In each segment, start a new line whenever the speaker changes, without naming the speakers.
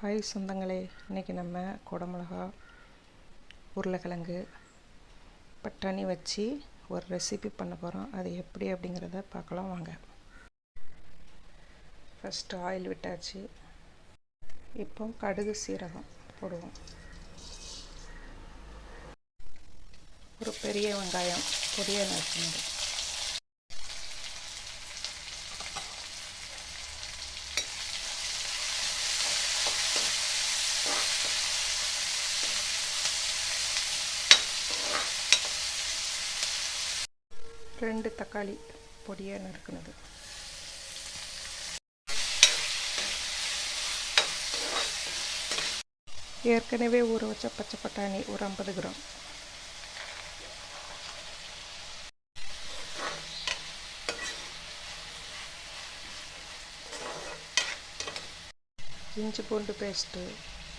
Hi சொந்தங்களே இன்றைக்கி நம்ம குடமிளகா உருளைக்கிழங்கு பட்டாணி வச்சு ஒரு ரெசிபி பண்ண போகிறோம் அது எப்படி அப்படிங்கிறத பார்க்கலாம் வாங்க. ஃபஸ்ட்டு ஆயில் விட்டாச்சு. இப்போ கடுகு சீரகம் போடுவோம். ஒரு பெரிய வெங்காயம் பொரியல் நறுக்கினது ரெண்டு தக்காளி பொடியாக நறுக்குனது. ஏற்கனவே ஊற வச்ச பச்சை பட்டாணி ஒரு ஐம்பது கிராம். இஞ்சி பூண்டு பேஸ்ட்டு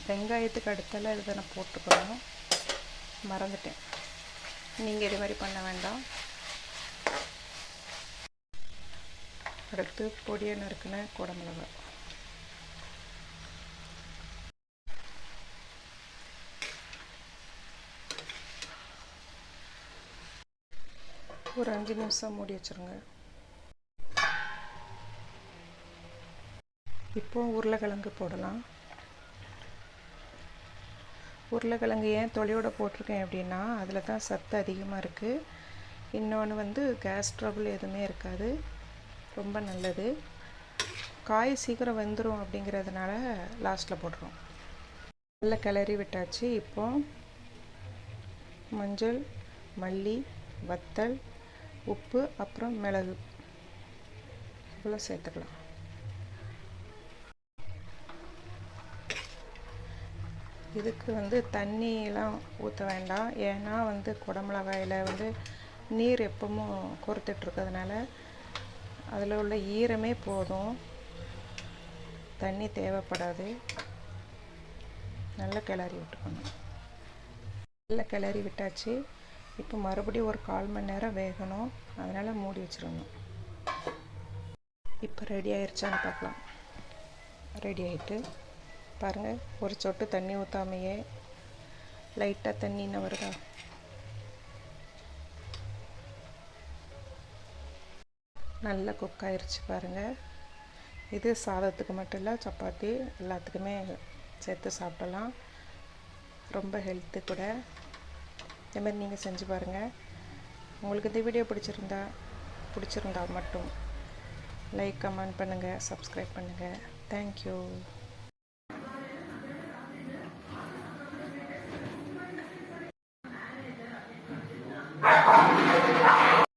வெங்காயத்துக்கு அடுத்தால இதை நான் போட்டுக்கணும். மறந்துட்டேன். நீங்கள் இது மாதிரி பண்ண வேண்டாம். அடுத்து பொடியை நறுக்கின குடமிளகா. ஒரு அஞ்சு நிமிஷம் மூடி வச்சுருங்க. இப்போ உருளைக்கிழங்கு போடலாம். உருளைக்கிழங்கு ஏன் தொலியோடு போட்டிருக்கேன் அப்படின்னா அதில் தான் சத்து அதிகமாக இருக்குது இன்னொன்று வந்து கேஸ் ட்ரபுள் எதுவுமே இருக்காது. ரொம்ப நல்லது. காய் சீக்கிரம் வெந்துடும் அப்படிங்கிறதுனால லாஸ்ட்டில் போடுறோம் நல்ல கிளறி விட்டாச்சு. இப்போ மஞ்சள் மல்லி வத்தல் உப்பு அப்புறம் மிளகு. இவ்வளோ சேர்த்துக்கலாம். இதுக்கு வந்து தண்ணியெலாம் ஊற்ற வேண்டாம். ஏன்னா வந்து குடமிளகாயில் வந்து நீர் எப்பவும் கொறுத்துட்ருக்கிறதுனால அதில் உள்ள ஈரமே போதும். தண்ணி தேவைப்படாது. நல்லா கிளறி விட்டுக்கணும் நல்லா கிளறி விட்டாச்சு. இப்போ மறுபடியும் ஒரு கால் மணி நேரம் வேகணும். அதனால் மூடி வச்சிடணும். இப்போ ரெடி ஆயிடுச்சான்னு பார்க்கலாம். ரெடி ஆகிட்டு பாருங்கள் ஒரு சொட்டு தண்ணி ஊற்றாமையே லைட்டாக தண்ணின்னு வருதா? நல்லா குக் ஆயிடுச்சு பாருங்கள் இது சாதத்துக்கு மட்டும் இல்லை சப்பாத்தி எல்லாத்துக்குமே சேர்த்து சாப்பிடலாம். ரொம்ப ஹெல்த்து கூட. இதேமாதிரி நீங்கள் செஞ்சு பாருங்கள் உங்களுக்கு இந்த வீடியோ பிடிச்சிருந்தா பிடிச்சிருந்தா மட்டும் லைக் கமெண்ட் பண்ணுங்கள் சப்ஸ்கிரைப் பண்ணுங்கள் தேங்க்யூ